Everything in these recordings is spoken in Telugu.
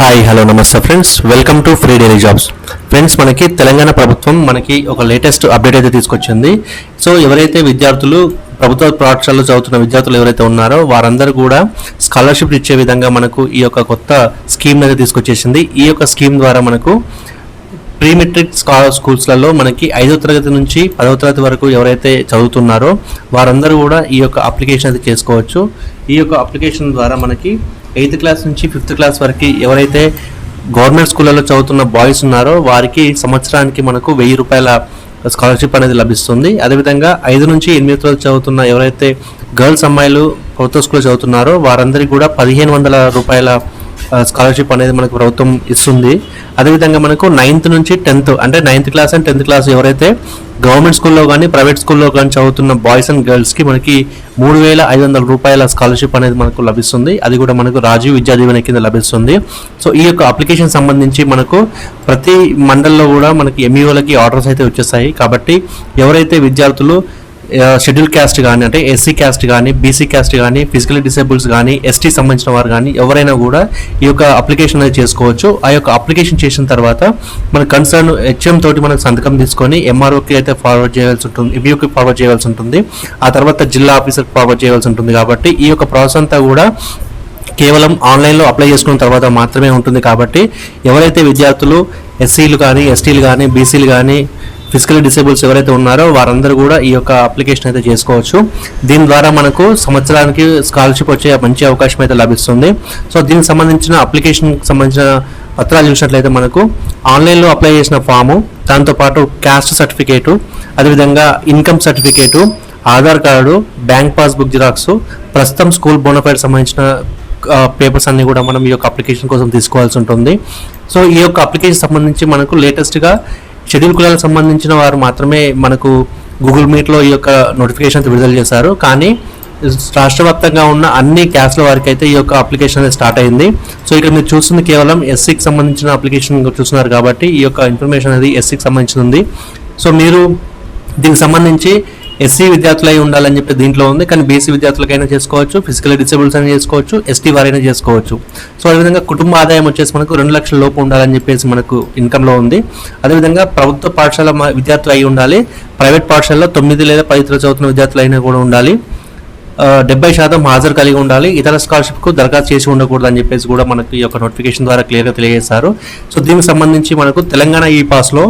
హాయ్ హలో నమస్తే friends welcome to free daily jobs friends మనకి తెలంగాణ ప్రభుత్వం మనకి ఒక లేటెస్ట్ అప్డేట్ అయితే తీసుకొచ్చింది. సో ఎవరైతే విద్యార్థులు ప్రభుత్వ పాఠశాలలో చదువుతున్న విద్యార్థులు ఎవరైతే ఉన్నారో వారందరూ కూడా స్కాలర్షిప్ ఇచ్చే విధంగా మనకు ఈ యొక్క కొత్త స్కీమ్ అయితే తీసుకొచ్చేసింది. ఈ యొక్క స్కీమ్ ద్వారా మనకు ప్రీ మెట్రిక్ స్కాలర్ స్కూల్స్లలో మనకి ఐదో తరగతి నుంచి పదవ తరగతి వరకు ఎవరైతే చదువుతున్నారో వారందరూ కూడా ఈ యొక్క అప్లికేషన్ అయితే చేసుకోవచ్చు. ఈ యొక్క అప్లికేషన్ ద్వారా మనకి ఎయిత్ క్లాస్ నుంచి ఫిఫ్త్ క్లాస్ వరకు ఎవరైతే గవర్నమెంట్ స్కూళ్ళలో చదువుతున్న బాయ్స్ ఉన్నారో వారికి సంవత్సరానికి మనకు వెయ్యి రూపాయల స్కాలర్షిప్ అనేది లభిస్తుంది. అదేవిధంగా ఐదు నుంచి ఎనిమిది తరగతి చదువుతున్న ఎవరైతే గర్ల్స్ అమ్మాయిలు ప్రభుత్వ స్కూల్లో చదువుతున్నారో వారందరికీ కూడా పదిహేను వందల రూపాయల స్కాలర్షిప్ అనేది మనకు ప్రభుత్వం ఇస్తుంది. అదేవిధంగా మనకు నైన్త్ నుంచి టెన్త్ అంటే ninth class and tenth class ఎవరైతే గవర్నమెంట్ స్కూల్లో కానీ ప్రైవేట్ స్కూల్లో కానీ చదువుతున్న బాయ్స్ అండ్ గర్ల్స్కి మనకి మూడు వేల ఐదు వందల రూపాయల స్కాలర్షిప్ అనేది మనకు లభిస్తుంది. అది కూడా మనకు రాజీవ్ విద్యా దీవెన కింద లభిస్తుంది. సో ఈ యొక్క అప్లికేషన్ సంబంధించి మనకు ప్రతి మండల్లో కూడా మనకి ఎంఈఓలకి ఆర్డర్స్ అయితే వచ్చేస్తాయి. కాబట్టి ఎవరైతే విద్యార్థులు షెడ్యూల్ క్యాస్ట్ కానీ అంటే ఎస్సీ క్యాస్ట్ కానీ బీసీ క్యాస్ట్ కానీ ఫిజికలీ డిసేబుల్స్ కానీ ఎస్టీ సంబంధించిన వారు కానీ ఎవరైనా కూడా ఈ యొక్క అప్లికేషన్ అనేది చేసుకోవచ్చు. ఆ యొక్క అప్లికేషన్ చేసిన తర్వాత మన కన్సర్న్ హెచ్ఎం తోటి మనకు సంతకం తీసుకొని ఎంఆర్ఓకి అయితే ఫార్వర్డ్ చేయాల్సి ఉంటుంది ఎంఈఓకి ఫార్వర్డ్ చేయాల్సి ఉంటుంది. ఆ తర్వాత జిల్లా ఆఫీసర్కి ఫార్వర్డ్ చేయాల్సి ఉంటుంది కాబట్టి ఈ యొక్క ప్రాసెస్ అంతా కూడా కేవలం ఆన్లైన్లో అప్లై చేసుకున్న తర్వాత మాత్రమే ఉంటుంది కాబట్టి ఎవరైతే విద్యార్థులు ఎస్సీలు కానీ ఎస్టీలు కానీ బీసీలు కానీ ఫిజికల్ డిసేబుల్స్ ఎవరైతే ఉన్నారో వారందరూ కూడా ఈ యొక్క అప్లికేషన్ అయితే చేసుకోవచ్చు. దీని ద్వారా మనకు సంవత్సరానికి స్కాలర్షిప్ వచ్చే మంచి అవకాశం అయితే లభిస్తుంది. సో దీనికి సంబంధించిన అప్లికేషన్కి సంబంధించిన పత్రాలు చూసినట్లయితే మనకు ఆన్లైన్లో అప్లై చేసిన ఫాము దాంతోపాటు క్యాస్ట్ సర్టిఫికేటు అదేవిధంగా income certificate Aadhaar card bank passbook xerox ప్రస్తుతం స్కూల్ బోనఫైడ్ సంబంధించిన పేపర్స్ అన్ని కూడా మనం ఈ యొక్క అప్లికేషన్ కోసం తీసుకోవాల్సి ఉంటుంది. సో ఈ యొక్క అప్లికేషన్ సంబంధించి మనకు లేటెస్ట్గా షెడ్యూల్ కులాలకు సంబంధించిన వారు మాత్రమే మనకు గూగుల్ మీట్లో ఈ యొక్క నోటిఫికేషన్ విడుదల చేశారు. కానీ రాష్ట్ర వ్యాప్తంగా ఉన్న అన్ని క్యాస్ట్ల వారికి అయితే ఈ యొక్క అప్లికేషన్ అనేది స్టార్ట్ అయింది. సో ఇక్కడ మీరు చూస్తుంది కేవలం ఎస్సీకి సంబంధించిన అప్లికేషన్ చూస్తున్నారు కాబట్టి ఈ యొక్క ఇన్ఫర్మేషన్ అనేది ఎస్సీకి సంబంధించి ఉంది సో మీరు దీనికి సంబంధించి ఎస్సీ విద్యార్థులు అయి ఉండాలని చెప్పి దీంట్లో ఉంది. కానీ బీసీ విద్యార్థులకైనా చేసుకోవచ్చు ఫిజికల్ డిసేబుల్స్ అయినా చేసుకోవచ్చు ఎస్టీ వారైనా చేసుకోవచ్చు. సో అదేవిధంగా కుటుంబ ఆదాయం వచ్చేసి మనకు రెండు లక్షల లోపు ఉండాలని చెప్పేసి మనకు ఇన్కంలో ఉంది. అదేవిధంగా ప్రభుత్వ పాఠశాల విద్యార్థులు అయి ఉండాలి. ప్రైవేట్ పాఠశాలలో తొమ్మిది లేదా పది చదువుతున్న విద్యార్థులు అయినా కూడా ఉండాలి. డెబ్బై శాతం హాజరు కలిగి ఉండాలి. ఇతర స్కాలర్షిప్కు దరఖాస్తు చేసి ఉండకూడదు అని చెప్పేసి కూడా మనకు ఈ యొక్క నోటిఫికేషన్ ద్వారా క్లియర్గా తెలియజేశారు. సో దీనికి సంబంధించి మనకు తెలంగాణ ఈ పాస్లో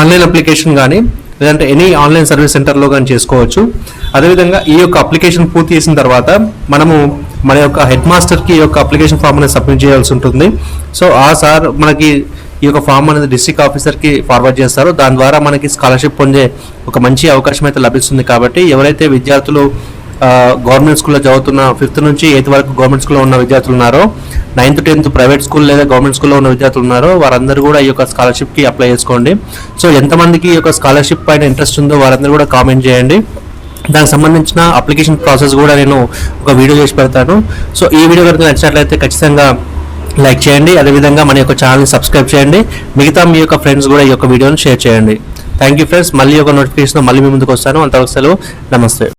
ఆన్లైన్ అప్లికేషన్ కానీ లేదంటే ఎనీ ఆన్లైన్ సర్వీస్ సెంటర్లో కానీ చేసుకోవచ్చు. అదేవిధంగా ఈ యొక్క అప్లికేషన్ పూర్తి చేసిన తర్వాత మనము మన యొక్క హెడ్ మాస్టర్కి ఈ యొక్క అప్లికేషన్ ఫామ్ అనేది సబ్మిట్ చేయాల్సి ఉంటుంది. సో ఆ సార్ మనకి ఈ యొక్క ఫామ్ అనేది డిస్ట్రిక్ట్ ఆఫీసర్కి ఫార్వర్డ్ చేస్తారు. దాని ద్వారా మనకి స్కాలర్షిప్ పొందే ఒక మంచి అవకాశం అయితే లభిస్తుంది కాబట్టి ఎవరైతే విద్యార్థులు గవర్నమెంట్ స్కూల్లో చదువుతున్న ఫిఫ్త్ నుంచి ఎయిత్ వరకు గవర్నమెంట్ స్కూల్లో ఉన్న విద్యార్థులు ఉన్నారో. నైన్త్ టెన్త్ ప్రైవేట్ స్కూల్ లేదా గవర్నమెంట్ స్కూల్లో ఉన్న విద్యార్థులు ఉన్నారో. వారందరూ కూడా ఈ యొక్క స్కాలర్షిప్కి అప్లై చేసుకోండి. సో ఎంతమందికి ఈ యొక్క స్కాలర్షిప్ పైన ఇంట్రెస్ట్ ఉందో వారందరూ కూడా కామెంట్ చేయండి. దానికి సంబంధించిన అప్లికేషన్ ప్రాసెస్ కూడా నేను ఒక వీడియో చేసి పెడతాను. సో ఈ వీడియో కనుక నచ్చినట్లయితే ఖచ్చితంగా లైక్ చేయండి. అదేవిధంగా మన యొక్క ఛానల్ని సబ్స్క్రైబ్ చేయండి. మిగతా మీ యొక్క ఫ్రెండ్స్ కూడా ఈ యొక్క వీడియోని షేర్ చేయండి. థ్యాంక్ యూ ఫ్రెండ్స్ మళ్ళీ ఒక నోటిఫికేషన్ మళ్ళీ మీ ముందుకు వస్తాను. అంతవరకు సెలవు. నమస్తే.